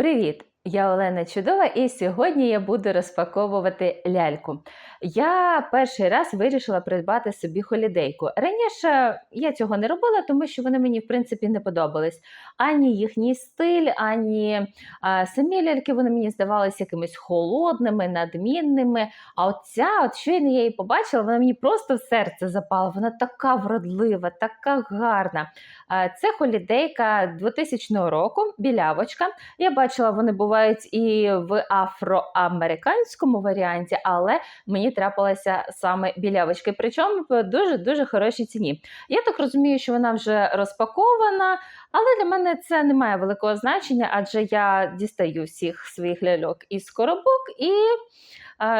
Привіт! Я Олена Чудова, і сьогодні я буду розпаковувати ляльку. Я перший раз вирішила придбати собі холідейку. Раніше я цього не робила, тому що вони мені в принципі не подобались. Ані їхній стиль, ані а, самі ляльки вони мені здавалися якимись холодними, надмінними. А от ця, от щойно я її побачила, вона мені просто в серце запала. Вона така вродлива, така гарна. А, Це холідейка 2000 року, білявочка. Я бачила, вони бувають і в афроамериканському варіанті, але мені трапилася саме білявочка. Причому в дуже-дуже хорошій ціні. Я так розумію, що вона вже розпакована, але для мене це не має великого значення, адже я дістаю всіх своїх ляльок із коробок і.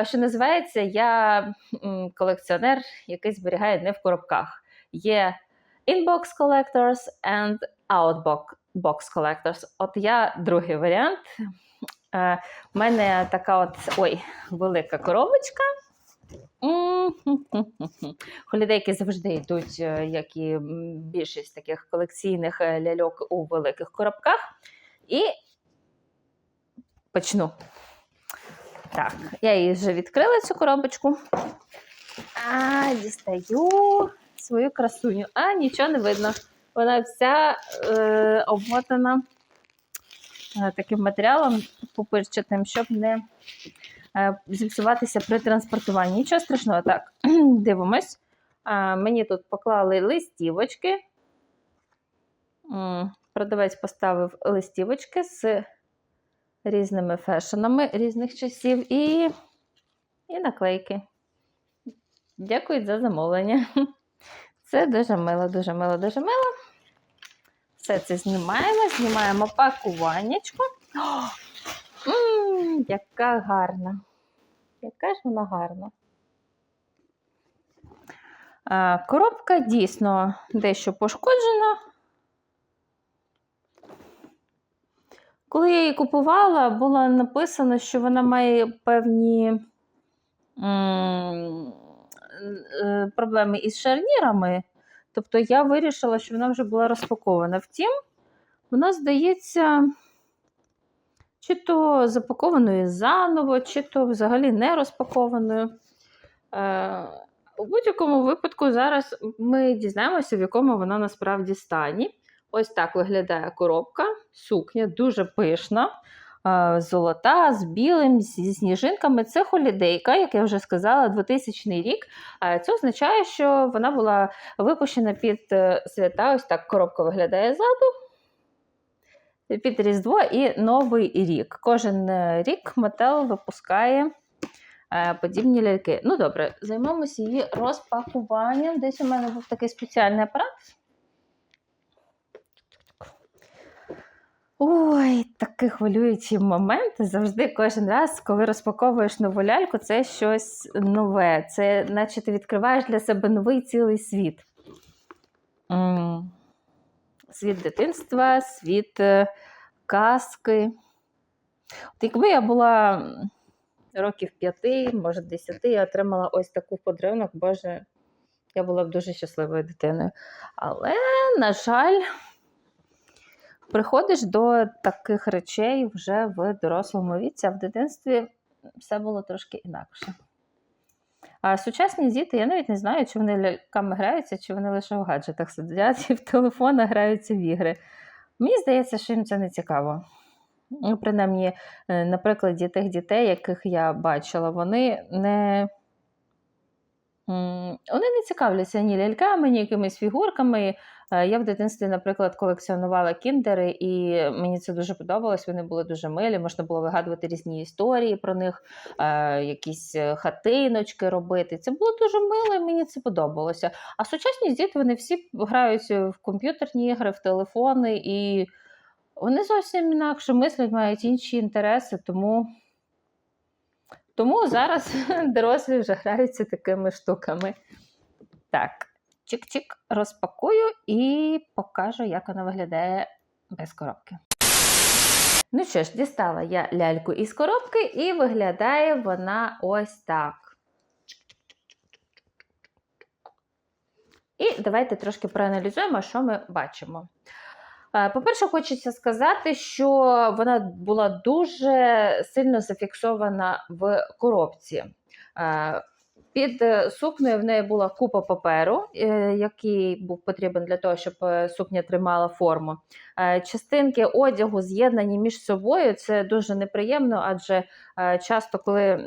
Що називається, я колекціонер, який зберігає не в коробках. Є inbox collectors and outbox box collectors. От я другий варіант. Е, У мене така от ой, велика коробочка. Холідейки завжди йдуть, е, як і більшість таких колекційних е, ляльок у великих коробках. І почну. Так, я її вже відкрила цю коробочку. А, дістаю свою красуню. А, нічого не видно. Вона вся е, обмотана е, таким матеріалом пупирчатим, щоб не е, зіпсуватися при транспортуванні. Нічого страшного, так, дивимось. Мені тут поклали листівочки. Продавець поставив листівочки з різними фешенами різних часів і, і наклейки. Дякую за замовлення. Це дуже мило, дуже мило, дуже мило. Все це знімаємо, знімаємо пакуваннячко. Яка гарна. Яка ж вона гарна. А, коробка дійсно дещо пошкоджена. Коли я її купувала, було написано, що вона має певні е, проблеми із шарнірами. Тобто я вирішила, що вона вже була розпакована. Втім, вона здається, чи то запакованою заново, чи то взагалі не розпакованою. Е, у будь-якому випадку, зараз ми дізнаємося, в якому вона насправді стані. Ось так виглядає коробка, сукня, дуже пишна, золота, з білим, зі сніжинками. Це холідейка, як я вже сказала, 2000 рік. Це означає, що вона була випущена під е, свята. Ось так коробка виглядає ззаду. Під Різдво і Новий рік. Кожен е, рік Mattel випускає е, подібні ляльки. Ну, добре, займемося її розпакуванням. Десь у мене був такий спеціальний апарат. Ой, такі хвилюючі моменти. Завжди кожен раз, коли розпаковуєш нову ляльку, це щось нове. Це наче ти відкриваєш для себе новий цілий світ. Світ дитинства, світ е, казки. От якби я була років п'яти, може десяти, я отримала ось таку подарунок, боже, я була б дуже щасливою дитиною. Але, на жаль, приходиш до таких речей вже в дорослому віці, а в дитинстві все було трошки інакше. А сучасні діти, я навіть не знаю, чи вони ляльками граються, чи вони лише в гаджетах сидять і в телефонах граються в ігри. Мені здається, що їм це не цікаво. Ну, принаймні, е, на прикладі тих дітей, яких я бачила, вони не, вони не цікавляться ні ляльками, ні якимись фігурками. Е, Я в дитинстві, наприклад, колекціонувала кіндери, і мені це дуже подобалось. Вони були дуже милі. Можна було вигадувати різні історії про них, е, якісь е, хатиночки робити. Це було дуже мило, і мені це подобалося. А сучасні діти вони всі грають в комп'ютерні ігри, в телефони, і вони зовсім інакше мислять, мають інші інтереси, тому. Тому зараз дорослі вже граються такими штуками. Так, чик-чик розпакую і покажу, як вона виглядає без коробки. Ну що ж, дістала я ляльку із коробки, і виглядає вона ось так. І давайте трошки проаналізуємо, що ми бачимо. Е, По-перше, хочеться сказати, що вона була дуже сильно зафіксована в коробці. Е, Під е, сукнею в неї була купа паперу, який був потрібен для того, щоб сукня тримала форму. Частинки одягу з'єднані між собою. Це дуже неприємно, адже часто, коли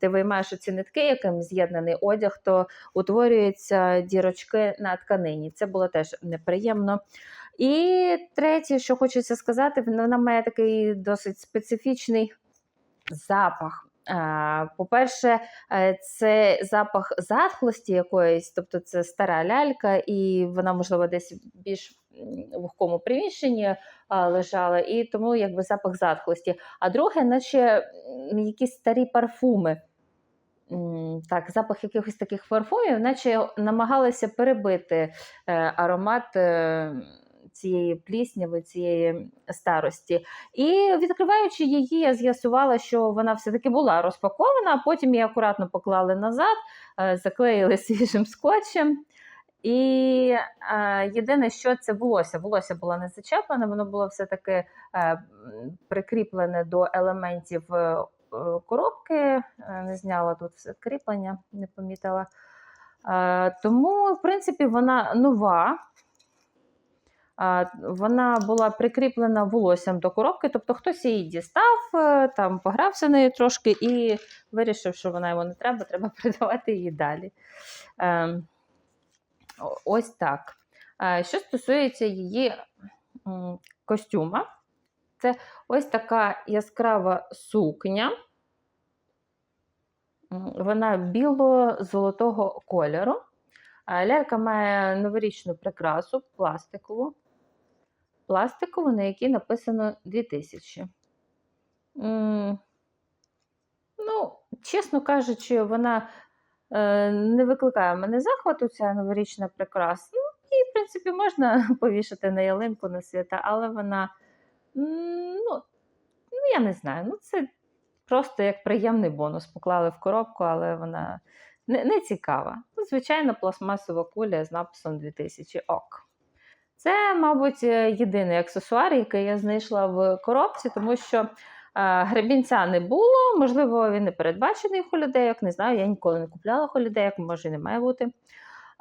ти виймаєш ці нитки, яким з'єднаний одяг, то утворюються дірочки на тканині. Це було теж неприємно. І третє, що хочеться сказати, вона має такий досить специфічний запах. По-перше, е, це запах затхлості якоїсь, тобто це стара лялька, і вона, можливо, десь в більш вогкому приміщенні лежала, і тому якби запах затхлості. А друге, наче якісь старі парфуми. Так, запах якихось таких парфумів, наче намагалися перебити е, аромат е, цієї плісняви, цієї старості. І відкриваючи її, я з'ясувала, що вона все-таки була розпакована, а потім її акуратно поклали назад, е, заклеїли свіжим скотчем. І е, єдине, що це волосся. Волосся було не зачеплене, воно було все-таки е, прикріплене до елементів коробки. Не зняла тут все кріплення, не помітила. Тому, в принципі, вона нова. Вона була прикріплена волоссям до коробки, тобто хтось її дістав, е, там погрався нею трошки і вирішив, що вона йому не треба, треба передавати її далі. Ем, Ось так. Е, Що стосується її костюма, це ось така яскрава сукня. Вона біло-золотого кольору. Лялька має новорічну прикрасу пластикову. Пластикову, на якій написано 2000. Ну, чесно кажучи, вона е, не викликає в мене захвату, ця новорічна прикраса. Ну, її, в принципі, можна повішати на ялинку на свята, але вона, ну, ну, я не знаю, ну це просто як приємний бонус. Поклали в коробку, але вона не, не цікава. Ну, звичайно, пластмасова куля з написом 2000 ок. Це, мабуть, е, єдиний аксесуар, який я знайшла в коробці, тому що е, гребінця не було. Можливо, він не передбачений в. Не знаю, я ніколи не купляла холідейок, може не має бути.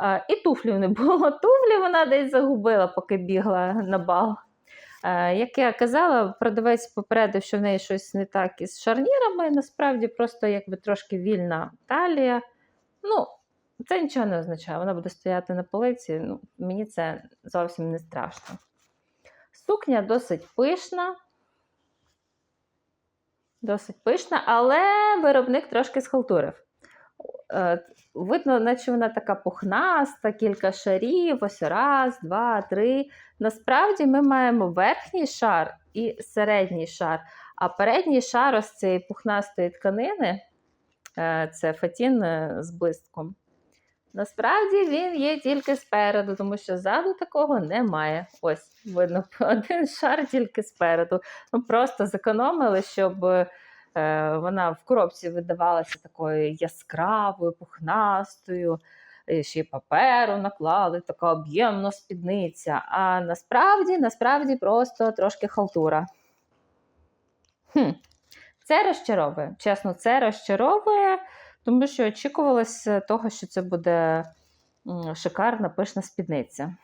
Е, і туфлів не було. Туфлі вона десь загубила, поки бігла на бал. Як я казала, продавець попередив, що в неї щось не так із шарнірами. Насправді просто якби трошки вільна талія. Ну, це нічого не означає. Вона буде стояти на полиці. Ну, мені це зовсім не страшно. Сукня досить пишна. Досить пишна, але виробник трошки схалтурив. Е, Видно, наче вона така пухнаста, кілька шарів, ось раз, два, три. Насправді ми маємо верхній шар і середній шар, а передній шар ось цієї пухнастої тканини е, це фатін е, з блистком. Насправді він є тільки спереду, тому що ззаду такого немає. Ось, видно, один шар тільки спереду. Ну, просто зекономили, щоб е, вона в коробці видавалася такою яскравою, пухнастою, і ще й паперу наклали, така об'ємна спідниця. А насправді, насправді просто трошки халтура. Хм. Це розчаровує. Чесно, це розчаровує, тому що очікувалося того, що це буде шикарна пишна спідниця.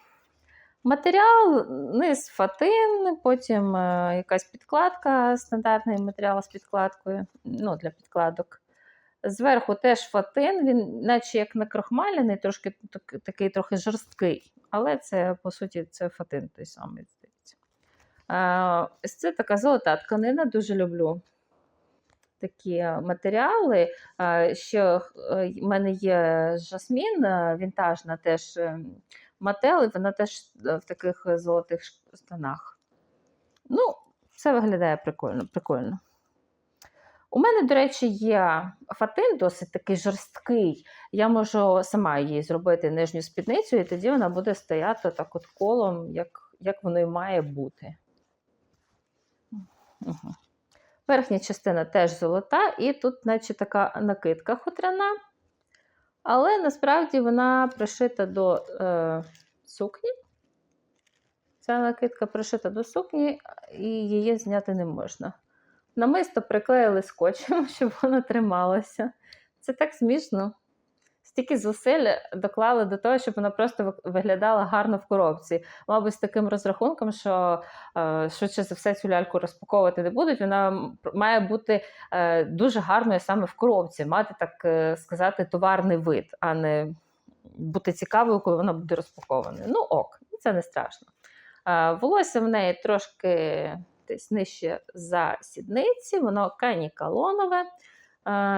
Матеріал низ фатин, потім е, якась підкладка, стандартний матеріал з підкладкою, ну, для підкладок. Зверху теж фатин, він, наче як накрахмалений, трошки такий трохи жорсткий, але це, по суті, це фатин той самий, здається. Е, це така золота тканина, дуже люблю такі матеріали. Ще в мене є жасмін, е, вінтажна теж е, мател, і вона теж е, в таких золотих штанах. Ну, це виглядає прикольно. прикольно. У мене, до речі, є фатин досить такий жорсткий. Я можу сама її зробити нижню спідницю, і тоді вона буде стояти так от колом, як, як воно і має бути. Угу. Верхня частина теж золота, і тут, наче така накидка хутряна. Але насправді вона пришита до е, сукні. Ця накидка пришита до сукні, і її зняти не можна. Намисто приклеїли скотчем, щоб вона трималася. Це так смішно. Стільки зусиль доклали до того, щоб вона просто виглядала гарно в коробці. Мабуть, з таким розрахунком, що е, швидше за все цю ляльку розпаковувати не будуть. Вона має бути е, дуже гарною саме в коробці, мати, так е, сказати, товарний вид, а не бути цікавою, коли вона буде розпакована. Ну ок, це не страшно. Волосся в неї трошки десь нижче за сідниці, воно канікалонове,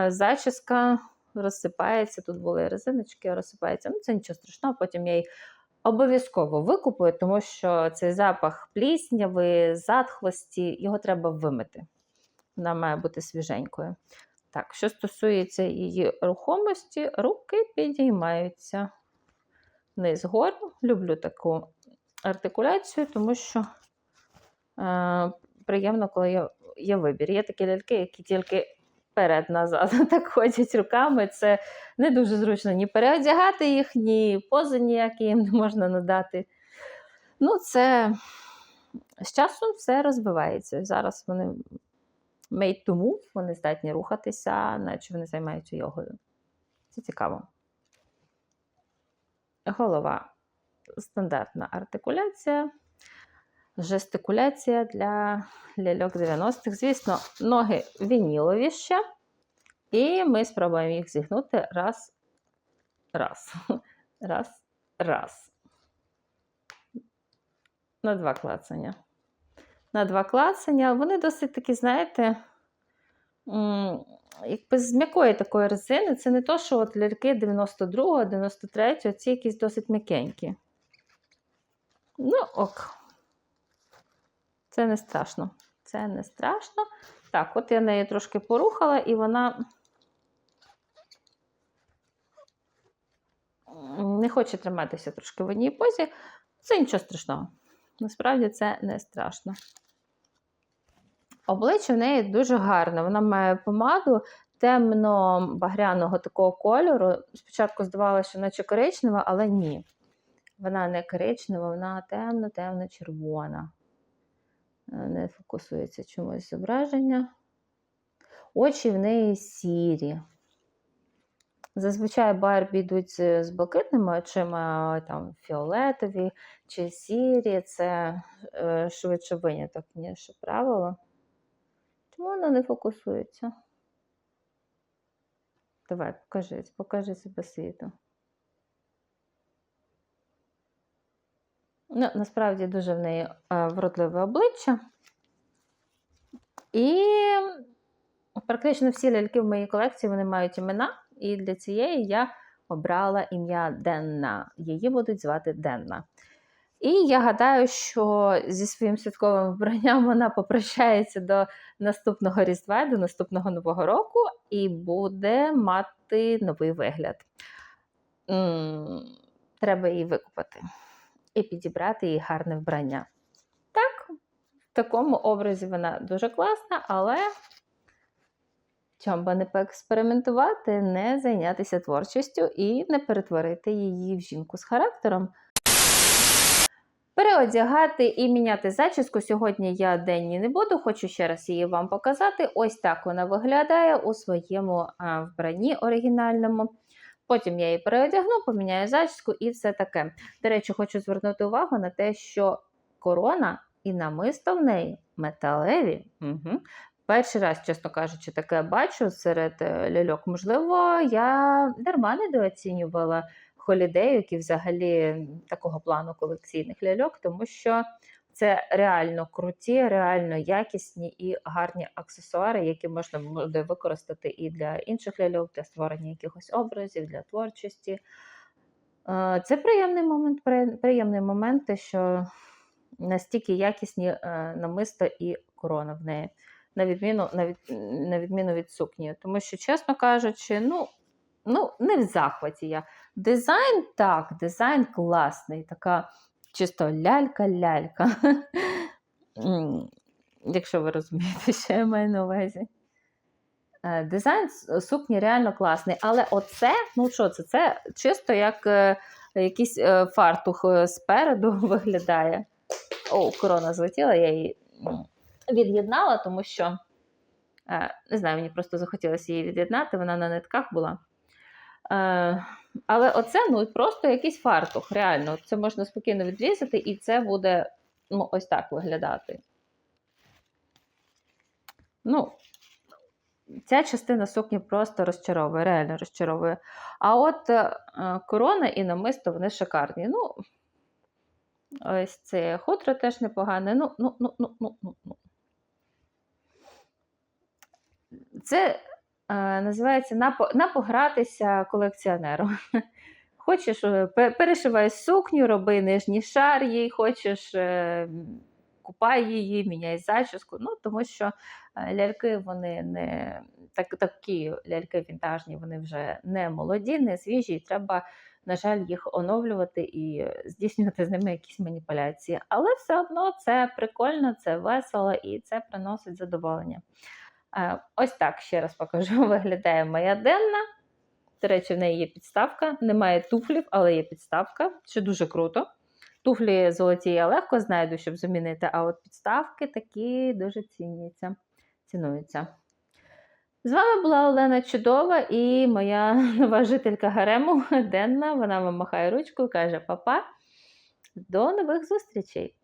зачіска розсипається. Тут були резиночки, розсипається. Ну, це нічого страшного, потім я її обов'язково викупую, тому що цей запах плісняви, затхлості, його треба вимити. Вона має бути свіженькою. Так, що стосується її рухомості, руки підіймаються вниз гору. Люблю таку артикуляцію, тому що е, приємно, коли є, є вибір. Є такі ляльки, які тільки вперед-назад так ходять руками. Це не дуже зручно ні переодягати їх, ні пози ніякі їм не можна надати. Ну, це з часом все розвивається. Зараз вони made to move, вони здатні рухатися, наче вони займаються йогою. Це цікаво. Голова. Стандартна артикуляція, жестикуляція для ляльок 90-х. Звісно, ноги вінілові ще. І ми спробуємо їх зігнути раз, раз, раз, раз. На два клацання. На два клацання. Вони досить такі, знаєте, якби з м'якої такої резини. Це не то, що от ляльки 92-го, 93-го, ці якісь досить м'якенькі. Ну, ок. Це не страшно. Це не страшно. Так, от я неї трошки порухала, і вона не хоче триматися трошки в одній позі. Це нічого страшного. Насправді це не страшно. Обличчя в неї дуже гарне. Вона має помаду темно-багряного такого кольору. Спочатку здавалося, що наче коричнева, але ні. Вона не коричнева, вона темно-темно-червона. Не фокусується чомусь зображення. Очі в неї сірі. Зазвичай Барбі йдуть з з блакитними очима, там фіолетові чи сірі. Це е, швидше виняток, ніж правило. Чому вона не фокусується? Давай, покажи, покажи себе світу. Ну, насправді дуже в неї е, вродливе обличчя. І практично всі ляльки в моїй колекції вони мають імена. І для цієї я обрала ім'я Денна. Її будуть звати Денна. І я гадаю, що зі своїм святковим вбранням вона попрощається до наступного Різдва, до наступного Нового року, і буде мати новий вигляд. Треба її викупати і підібрати їй гарне вбрання. Так, в такому образі вона дуже класна, але чому би не поекспериментувати, не зайнятися творчістю і не перетворити її в жінку з характером. Переодягати і міняти зачіску сьогодні я денні не буду, хочу ще раз її вам показати. Ось так вона виглядає у своєму вбранні оригінальному. Потім я її переодягну, поміняю зачіску і все таке. До речі, хочу звернути увагу на те, що корона і намисто в неї металеві. Угу. Перший раз, чесно кажучи, таке бачу серед е, ляльок. Можливо, я дарма недооцінювала холідею, які взагалі такого плану колекційних ляльок, тому що це реально круті, реально якісні і гарні аксесуари, які можна буде використати і для інших ляльок, для створення якихось образів, для творчості. Е, Це приємний момент, приємний момент, те, що настільки якісні е, намисто і корона в неї, на відміну, на, від, на відміну від сукні. Тому що, чесно кажучи, ну, ну, не в захваті я. Дизайн так, дизайн класний, така чисто лялька-лялька. Якщо ви розумієте, що я маю на увазі. Е, Дизайн сукні реально класний, але оце, ну що це? Це чисто як е, якийсь е, фартух е, спереду виглядає. О, корона злетіла, я її від'єднала, тому що е, не знаю, мені просто захотілося її від'єднати, вона на нитках була. Е, але оце ну, просто якийсь фартух, реально. Це можна спокійно відрізати, і це буде ну, ось так виглядати. Ну, ця частина сукні просто розчаровує, реально розчаровує. А от е, корона і намисто вони шикарні. Ну, ось це хутро теж непогане. Ну, ну, ну, ну, ну, ну, ну. Це називається напо- напогратися колекціонером. Хочеш, е, перешивай сукню, роби нижній шар їй, хочеш, е, купай її, міняй зачіску. Ну, тому що е, ляльки вони не так, такі ляльки вінтажні, вони вже не молоді, не свіжі, і треба, на жаль, їх оновлювати і здійснювати з ними якісь маніпуляції. Але все одно це прикольно, це весело і це приносить задоволення. Ось так ще раз покажу. Виглядає моя денна. До речі, в неї є підставка. Немає туфлів, але є підставка, що дуже круто. Туфлі золоті я легко знайду, щоб замінити, а от підставки такі дуже ціняться, цінуються. З вами була Олена Чудова і моя нова жителька Гарему Денна. Вона вам махає ручкою, каже: Папа, до нових зустрічей!